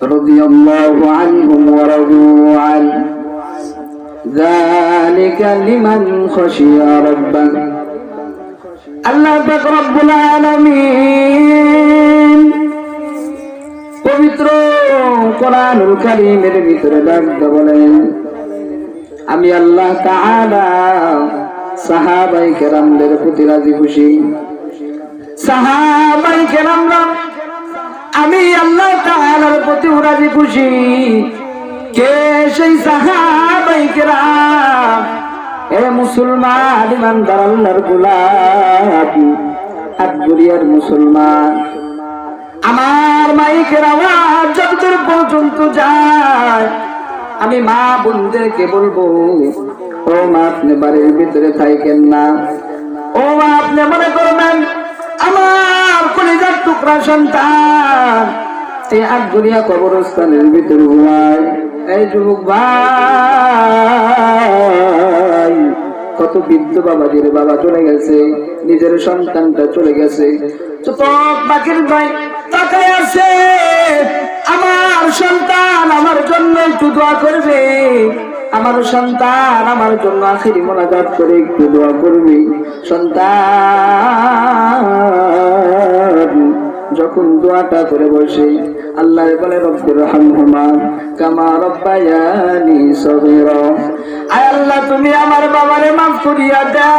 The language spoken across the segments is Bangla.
رضي الله عنهم ورضوا عنه ذلك لمن خشي ربه আল্লাহ পাক রব্বুল আলামিন পবিত্র কোরআনুল কারীমের ভিতরে ডাকতে বলেন আমি আল্লাহ তাআলা সাহাবাই কেরামদের প্রতি রাজি খুশি সাহাবাই কেরামরা আমি আল্লাহ তাআলার প্রতি রাজি খুশি। কে সেই সাহাবাই কেরাম? এ মুসলমান ইমানদার আল্লাহর গোলাপ আকবরিয়ার মুসলমান। আমার মাইকের আওয়াজ যতদূর পর্যন্ত যায়, আমি মা বোনদেরকে বলব, ও মা, আপনি বাড়ির ভিতরে থাকেন না। ও মা, আপনি মনে করবেন, আমার কলিজার টুকরা সন্তান। এই আকবরিয়া কবরস্থানের ভিতরে ঘুমায়। এই যুবক ভাই, কত বৃদ্ধ বাবাজির বাবা চলে গেছে, নিজের সন্তানটা চলে গেছে। তো বাকির ভাই একটু দোয়া করবে। আমার সন্তান, আমার জন্য আখিরি মোনাজাত করে একটু দোয়া করবে। সন্তান, যখন দোয়াটা করে বসে, আল্লাহ বলে, রব্বুর রহমহুমা কামা রব্বায়ানি সগীরা। আয় আল্লাহ, তুমি আমার বাবারে মাফ করিয়া দাও।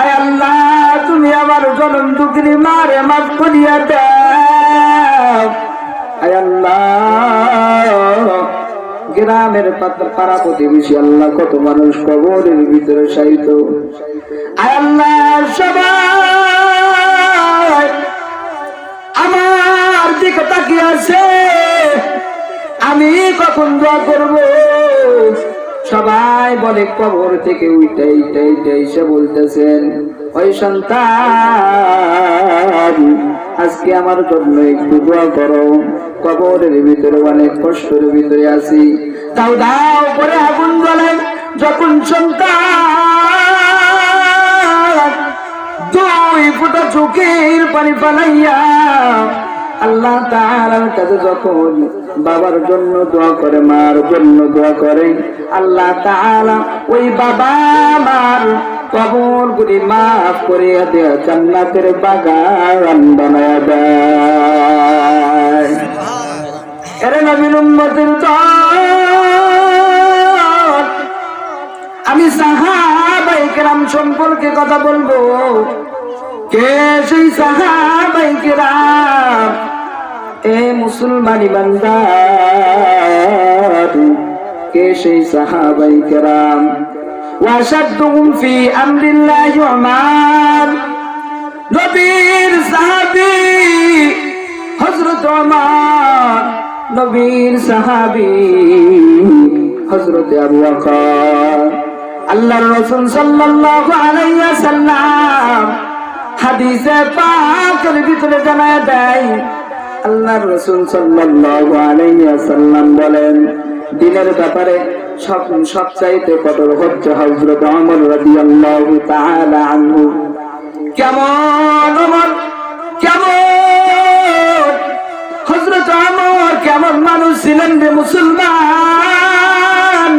আয় আল্লাহ, তুমি আমার জনম দুঃখিনী মারে মাফ করিয়া দাও। গ্রামের পাড়া প্রতিবেশী আল্লাহ, কত মানুষ কবরের ভিতরে সাহিত আল্লাহ, সবাই। আমার দিকে তাকিয়ে আছে। আমি কখন দোয়া করব? সবাই বলে, কবর থেকে উইটা ইটা ইটা এসে বলতেছেন, ওই সন্তান, আজকে আমার জন্য একটু দোয়া করো। কবরের ভিতরে অনেক কষ্টের ভিতরে আছি। দাও দাও করে আগুন জ্বলে যখন দুই ফুটা চোখের পানি পালাইয়া আল্লাহ তাআলার কাছে যখন বাবার জন্য দোয়া করে, মার জন্য দোয়া করে, আল্লাহ তাআলা ওই বাবা মার কবর গুলি মাফ করে দেয়া জান্নাতের বাগান বানায়া দেয়। এরে নবীন উম্মতের আমি সাহাবাই কেরাম সম্পর্কে কথা বলব। কে সেই সাহাবাই এ মুসলমানি বান্দার কে সেই সাহাবাই কেরাম? ওয়াশাদ্দুহুম ফি আমরিল্লাহি উমার নবীর সাহাবী হযরত ওমর। নবীর সাহাবী হযরত আবু বকর। আল্লাহর রাসূল সাল্লাল্লাহু আলাইহি ওয়াসাল্লাম হাদিসে পাকের ভিতরে জানায় দেয়, আল্লাহর রাসূল সাল্লাল্লাহু আলাইহি ওয়াসাল্লাম বলেন, দিনের ব্যাপারে সব, সবচাইতে কদর হচ্ছে হযরত ওমর রাদিয়াল্লাহু তাআলা আনহু। কেমন ওমর? কেমন মানুষ ছিলেন রে মুসলমান।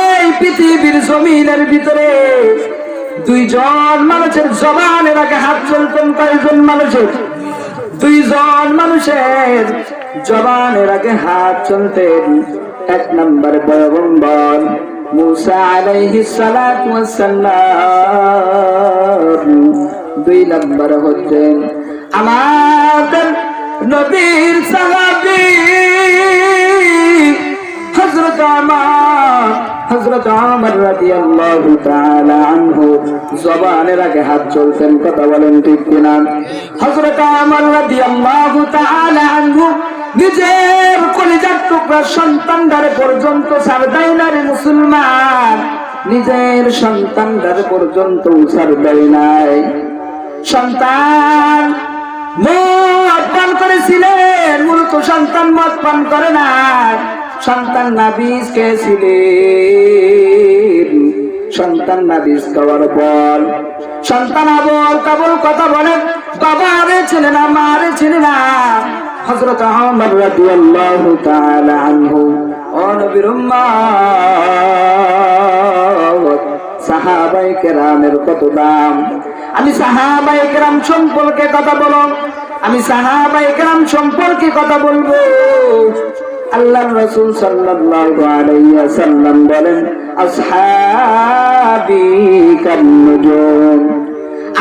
এই পৃথিবীর জমিনের ভিতরে দুইজন মানুষের জবানের আগে হাত চলতেন কয়েকজন মানুষের? দুইজন মানুষের জবানের আগে হাত চলতেন। এক নম্বর সালাতু দুই নম্বর হচ্ছেন আমাদের নবীর সাহাবী হজরত আমার, হযরত ওমর রাদিয়াল্লাহু তাআলা আনহু, জবানের আগে হাত চলতেন, কথা বলেন ঠিক কিনা? হযরত ওমর রাদিয়াল্লাহু তাআলা আনহু, নিজের কলিজার টুকরা সন্তানদের পর্যন্ত ছাড় দেয় না রে মুসলমান। নিজের সন্তানদের পর্যন্ত দেয় নাই। সন্তান মদ পান করেছিলেন, মূলত সন্তান মদ পান করে না। সন্তান নাবিজ খেয়েছিলেন। সন্তান নাবিজ খাওয়ার পর। সন্তান আবল কাবল কথা বলে বাবা আরে ছেলে না মা আরে ছেলে না। হজরত ওমর রাদিয়াল্লাহু তাআলা আনহু, ও সাহাবাই কেরামের কত দাম? আমি সাহাবাই কেরাম সম্পর্কে কথা বলো। আমি সাহাবাই কেরাম সম্পর্কে কথা বলব। আল্লাহ রসুল ওয়াসাল্লাম বলেন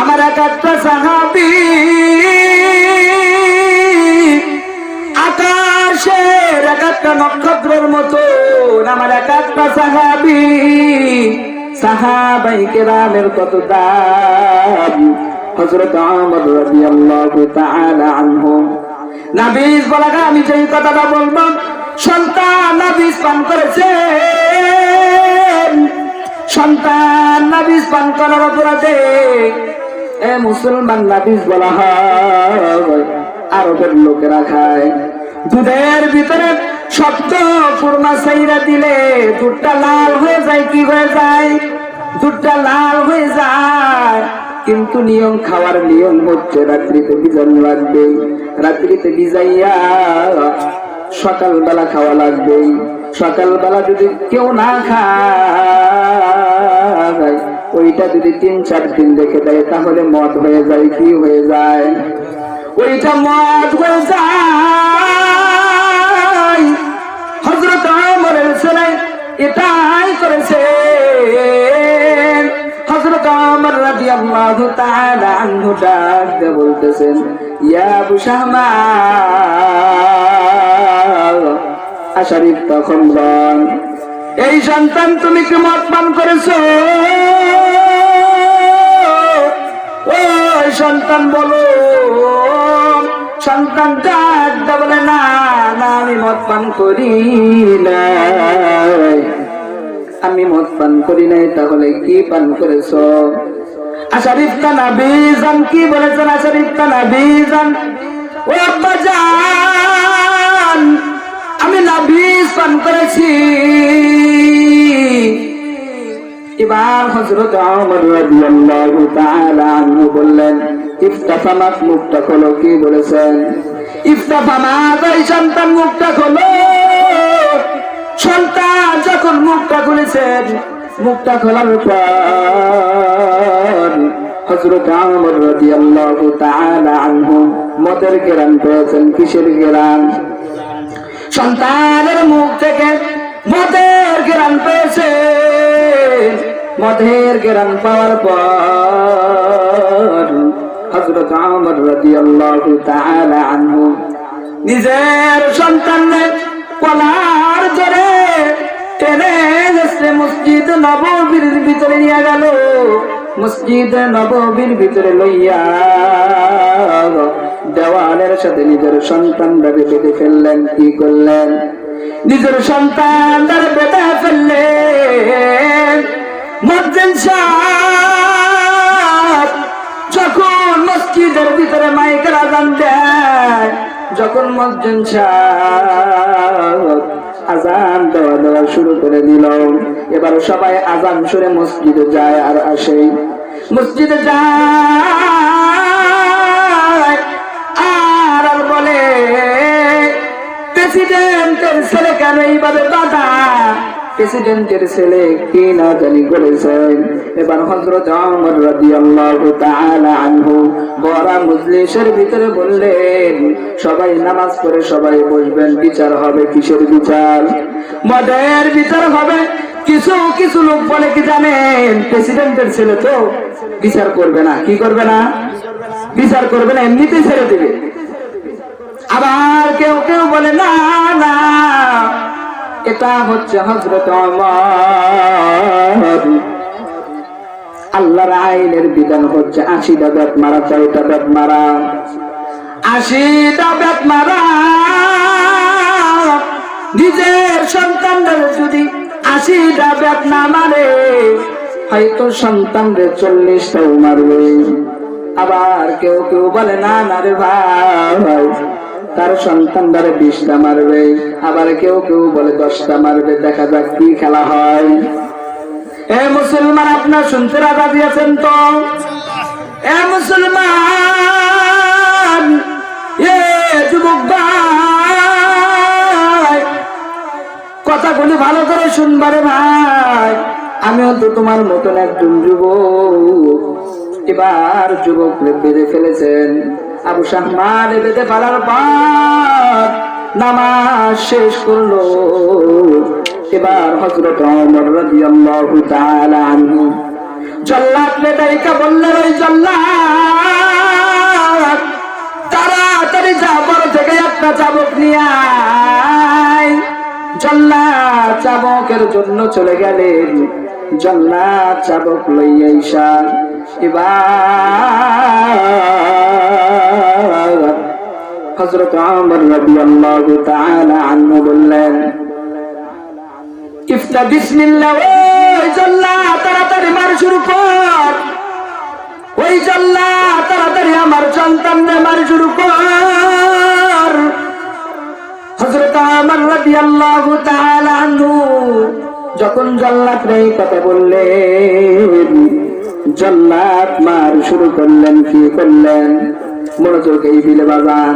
আমার এক একটা সাহাবী আকাশের এক একটা নক্ষত্রের মতো আমার এক একটা সাহাবি সাহাবাই কেরামের কত দাম? হযরত ওমর রাদিয়াল্লাহু তাআলা আনহু। নাবিজ আমি যেই কথাটা বলব, সন্তান নাবিজ পান করেছে সন্তান নাবিজ পান করার অপরাধে, এ মুসলমান নাবিজ বলা হয়, আরবের লোকেরা খায়। দুধের ভিতরে শব্দ কুরমা সাইরা দিলে দুধটা লাল হয়ে যায়, কি হয়ে যায়? দুধটা লাল হয়ে যায়। কিন্তু নিয়ম খাওয়ার নিয়ম হচ্ছে রাত্রিতে বিজানো লাগবে, রাত্রিতে ভিজাইয়া সকালবেলা খাওয়া লাগবে। সকালবেলা যদি কেউ না খায়, ওইটা যদি তিন, চার দিন রেখে দেয়, তাহলে মদ হয়ে যায় কি হয়ে যায়। ওইটা মদ হয়ে যায়। হজরত আমরের ছেলে এটাই করেছে হজরত আমর রাদিয়াল্লাহু তাআলা বলতেছেন, ইয়া তখন এই সন্তান তুমি কি মদ পান করেছ? ওই সন্তান, বলো। সন্তান ডাক বলে, না। আমি মদ পান করি না আমি মদ পান করি নাই, তাহলে কি পান করেছ? আশারিফ কানা বিজান কি বলেছেন আশারিফ কানা বিজান ও আব্বা জান, আমি নাবিজ পান করেছি। এবার হযরত ওমর রাদিয়াল্লাহু তাআলা বললেন ইফতাফামাত মুখটা খোলো, কি বলেছেন? ইফতাফামাত এই সন্তান মুখটা খোলো সন্তান যখন মুখটা খুলেছেন মুখটা খোলার পর আনহু মদের সন্তানের মুখ থেকে মদের পেয়েছে মদের গেরান পাওয়ার পর হযরত ওমর রাদিয়াল্লাহু তাআলা আনহু নিজের সন্তানের কলার ধরে টেনে এসে মসজিদ নববীর ভিতরে নিয়ে গেল। মসজিদ নববীর ভিতরে লইয়া দেওয়ালের সাথে নিজের সন্তান সন্তানটাকে বেঁধে ফেললেন। কি করলেন? নিজের সন্তানটাকে বেঁধে ফেললেন। মসজিদ সাহেব যখন মসজিদ আজান দেওয়া দেওয়া শুরু করে দিল। এবার সবাই আজান শুনে মসজিদে যায় আর আসে। মসজিদে যায়, আর আর বলে, প্রেসিডেন্টের ছেলে এইভাবে বাধা? প্রেসিডেন্টের ছেলে কি না জানি করেছেন এবার হযরত ওমর রাদিয়াল্লাহু তাআলা আনহু বড়া মজলিসের ভিতরে বললেন, সবাই নামাজ পড়ে সবাই বসবেন, বিচার হবে কিসের বিচার? মদের বিচার হবে, কিছু কিছু লোক বলে কি জানেন? প্রেসিডেন্টের ছেলে তো বিচার করবে না, কি করবে না? বিচার করবে না এমনিতেই ছেড়ে দেবে। আবার কেউ কেউ বলে, না না। এটা হচ্ছে হজরত আল্লাহর আইনের বিধান হচ্ছে আশিটা ব্যাট মারা ছয়টা ব্যাট মারা। আশিটা ব্যাট মারা। নিজের সন্তানদের যদি আশিটা ব্যাট না মারে, হয়তো সন্তানদের চল্লিশটাও মারবে। আবার কেউ কেউ বলে, না না রে ভাই। তার সন্তান ধরে বিশটা মারবে, আবার কেউ কেউ বলে দশটা মারবে, দেখা যাক কি খেলা হয়। এ মুসলমান, আপনার শুনতে রাখা দিয়েছেন তো? এ মুসলমান যুবক ভাই, কথাগুলি ভালো করে শুনবারে ভাই। আমিও তো তোমার মতন একজন যুবক। এবার যুবক বেঁধে ফেলেছেন। আবু শাহমান বেঁধে ফেলার পর নামাজ শেষ করল। এবার হজরত অমর রাদিয়াল্লাহু তাআলা আনহু জল্লাদ নেতাইকা বললেন, ওই জল্লাদ, তাড়াতাড়ি যা, বড় থেকে একটা চাবক নিয়ে আয়। জল্লাদ চাবকের জন্য চলে গেলেন। জল্লাদ চাবক লইয়া ঈশা, এবার হজরত আমর রাদিয়াল্লাহু তাআলা আনহু বললেন, ইফতা বিসমিল্লাহ, ওই জল্লা, তাড়াতাড়ি মার শুরু কর। ওই জল্লা, তাড়াতাড়ি আমার সন্তানরে মার শুরু কর। হযরত আমর রাদিয়াল্লাহু তাআলা আনহু যখন জল্লাদ এই কথা বললেন, জল্লাদ মার শুরু করলেন, কি করলেন? মনোযোগ এই দিলে বাজান।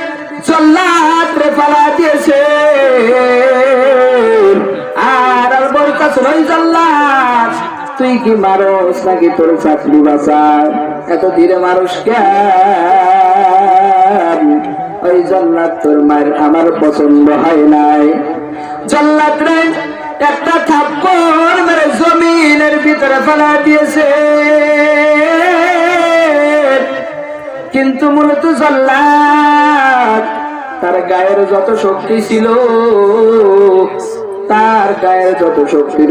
জল্লাদ রে ফালা দিয়েছে। আর আর বলতেছেন ওই জল্লাদ। তুই কি মারস নাকি তোর চাকরি বাঁচার এত ধীরে মানুষ কেন? ওই জল্লাদ তোর মায়ের আমার পছন্দ হয় নাই। জল্লাদ রে, একটা থাপ্পড় মেরে জমিনের ভিতরে ফেলা দিয়েছে। কিন্তু মূলত জল্লাদ। তার গায়ের যত শক্তি ছিল, তার গায়ের যত শক্তি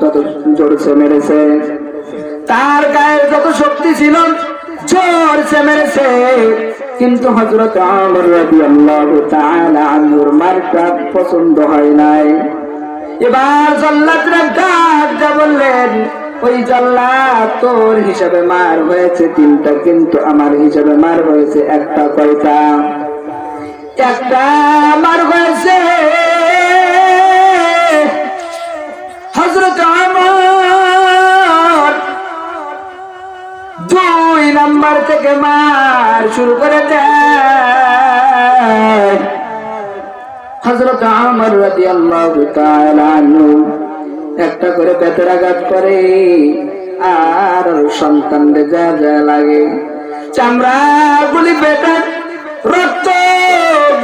তত জোরছে মেরেছে। তার গায়ের যত শক্তি ছিল জোরছে মেরেছে। কিন্তু হজরত আমর রাদিয়াল্লাহু তাআলা আনহুর মার্কা পছন্দ হয় নাই। এবার জল্লাদরা ডাক যা বললেন ওই জল্লা তোর হিসাবে মার হয়েছে তিনটা, কিন্তু আমার হিসাবে মার হয়েছে একটা, কয়টা? একটা মার হয়েছে। হজরত আমর দুই নাম্বার থেকে মার শুরু করে হজরত আমর তাআলা আনহু একটা করে পেটের আঘাত করে আর সন্তানদের যা যা লাগে। চামড়া গুলি পেটের রক্ত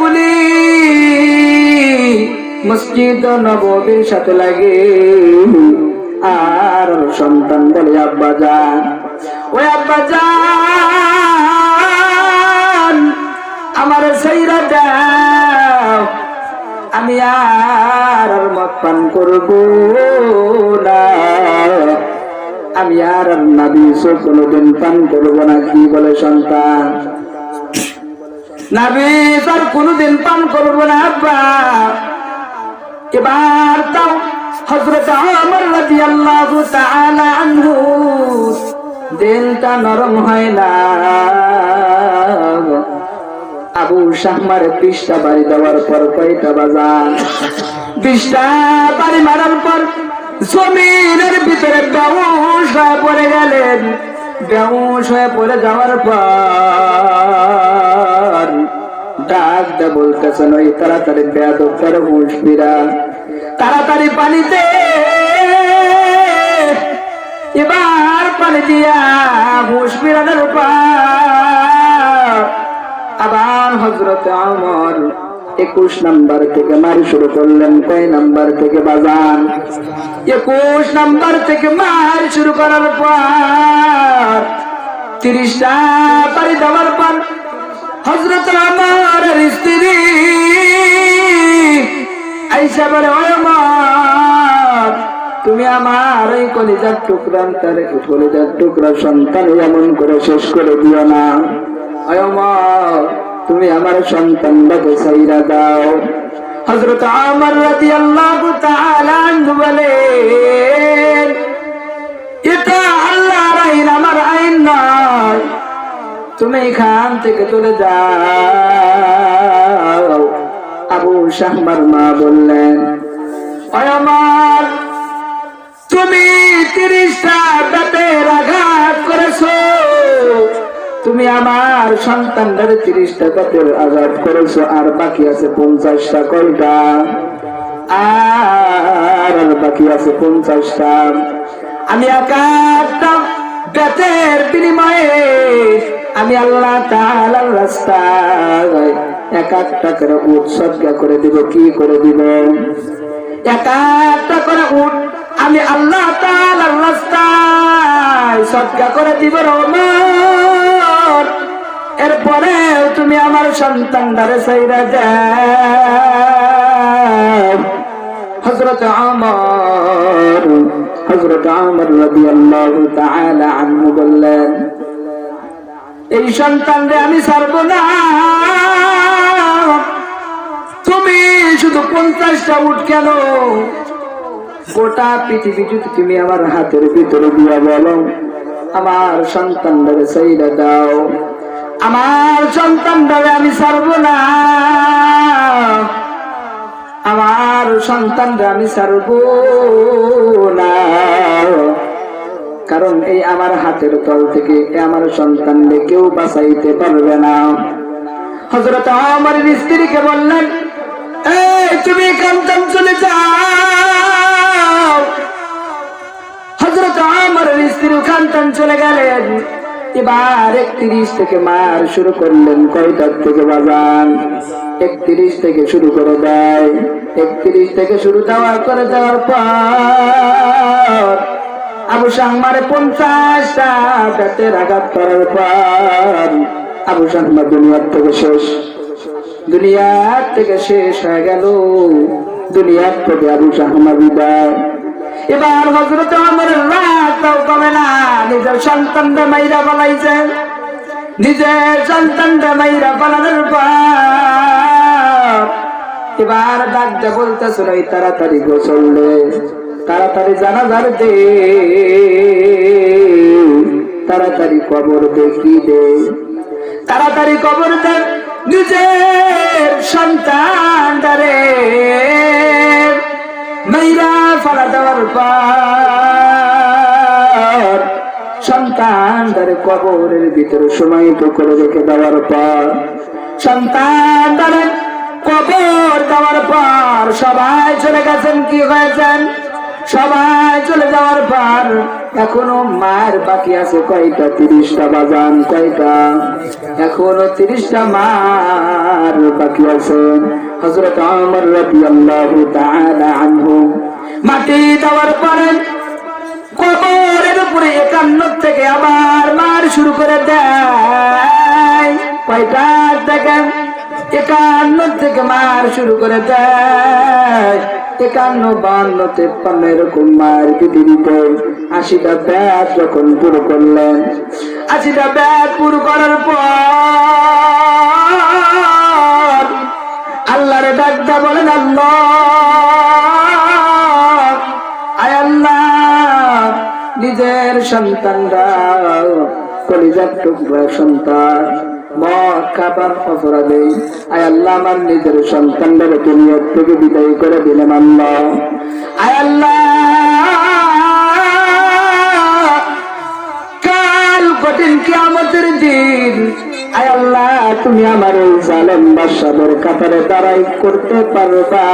গুলি মসজিদ নববীর সাথে লাগে। আর সন্তান বলে, আব্বা যান। ওই আব্বা যান, আমার সেইরা দাও। আমি আর মদ পান করব না। আমি আর নাবিস কোনোদিন পান করব না, কি বলে সন্তান? নাবিস আর কোনোদিন পান করব না, আব্বা। এবার তাও হজরত আমর রাদিয়াল্লাহু তাআলা আনহু দিলটা নরম হয় না। আবু শাহমার বিশটা বাড়ি দেওয়ার পর কয়টা বাজার বিশটা বাড়ি মারার পর জমিনের ভিতরে বেউস হয়ে পড়ে গেলেন। বেউস হয়ে পড়ে যাওয়ার পর ডাক দা বলতেছেন ওই তাড়াতাড়ি বেয়াদব করে ফিরা। তাড়াতাড়ি পানিতে এবার পানি দিয়া হুঁশ ফিরানোর পর আবার হজরত আমর একুশ নাম্বার থেকে মারি শুরু করলেন। কয় নাম্বার থেকে বাজান? একুশ নাম্বার থেকে মার শুরু করার পর তিরিশটা বাড়ি দেওয়ার পর হজরত আমার স্ত্রী আইসা বলে "ওই তুমি আমার এই কলিজার টুকরা তার কলিজার টুকরা সন্তান এমন করে শেষ করে দিও না। তুমি আমার সন্তানটাকে সাইরা দাও। হজরত আমার রাতি আল্লাহ বলে এটা আল্লাহ আইন, আমার আইন নয়। তুমি এখান থেকে চলে যাও। আবু শাহবার মা বললেন আমার, তুমি তিরিশটা দাঁতের আঘাত করেছ। তুমি আমার সন্তানদের তিরিশটা দাঁতের আজাদ করেছ, আর বাকি আছে পঞ্চাশটা, কয়টা? আর বাকি আছে পঞ্চাশটা। আমি একাটা বেতের বিনিময়ে, আমি আল্লাহ তাআলার রাস্তায় এক একটা করে উৎসর্গা করে দিব। কি করে দিব? এক একটা করে উঠ আমি আল্লাহ তাআলার রাস্তায় সদকা করে দিব এরপরে তুমি আমার সন্তানদারে সাইরা যাও। হযরত আমর হযরত আমর আনহু বললেন, এই সন্তানরে আমি ছাড়ব না। তুমি শুধু পঞ্চাশটা উঠ কেন? গোটা পৃথিবী যদি তুমি আমার হাতের ভিতরে দিয়া বলো। আমার সন্তানটাকে সেইটা দাও। আমার সন্তানটাকে আমি ছাড়বো না। আমার সন্তানরা আমি ছাড়বো না। কারণ এই আমার হাতের তল থেকে আমার সন্তানকে কেউ বাঁচাইতে পারবে না। হজরত আমার স্ত্রীকে বললেন, এই, তুমি কান্তাম চলে যাও। হজরত আমার স্ত্রী কান্তান চলে গেলেন। এবার একত্রিশ থেকে মার শুরু করলেন। কয়টার থেকে বাজান? একত্রিশ থেকে শুরু করে দেয়। একত্রিশ থেকে শুরু দেওয়া করে দেওয়ার পর আবু শাহমারে পঞ্চাশটা বেতের আঘাত করার পর আবু শাহমা দুনিয়ার থেকে শেষ। দুনিয়ার থেকে শেষ হয়ে গেল। দুনিয়ার থেকে আবু শাহমা বিদায়। এবার হজরত আমার রাতও কমে না। নিজের সন্তানটা মাইরা বলাইছে নিজের সন্তানটা মাইরা বলানোর পর এবার ডাকতে বলতেছিল এই তাড়াতাড়ি গোসল তাড়াতাড়ি জানাজার দে। তাড়াতাড়ি কবর দেখি দে? তাড়াতাড়ি কবর দে। নিজের সন্তান মাইরা ফালা দেওয়ার পর, সন্তান তার কবরের ভিতরে সমাহিত করে রেখে দেওয়ার পর, সন্তান তার কবর দেওয়ার পর সবাই চলে গেছেন, কি হয়েছেন? সবাই চলে যাওয়ার পর এখনও মায়ের বাকি আছে কয়টা? তিরিশটা বাজান, কয়টা? এখনও তিরিশটা মার বাকি আছে। হজরত আমর তাআলা আনহু মাটি দেওয়ার পরে কবরের উপরে একান্ন থেকে আবার মার শুরু করে দেয়। কয়টা দেখেন একান্ন থেকে মার শুরু করে দেয়। একান্ন, বান্ন, তেপ্পান্ন এরকম মায়ের পৃথিবীতে আশিটা ব্যাগ যখন পুরো করলেন। আশিটা ব্যাগ পুরো করার পর আল্লাহরে ডাকটা বলেন, আল্লাহ, আয় আল্লাহ, নিজের সন্তানরা কলিজার টুকরা সন্তান। নিজের সন্তানদের দুনিয়ার থেকে বিদায় করে দিলেন আল্লাহ, কাল কঠিন কিয়ামতের দিন। আয় আল্লাহ, তুমি আমার এই জালেম বাদশাদের কাতারে দাঁড়াই করতে পারবা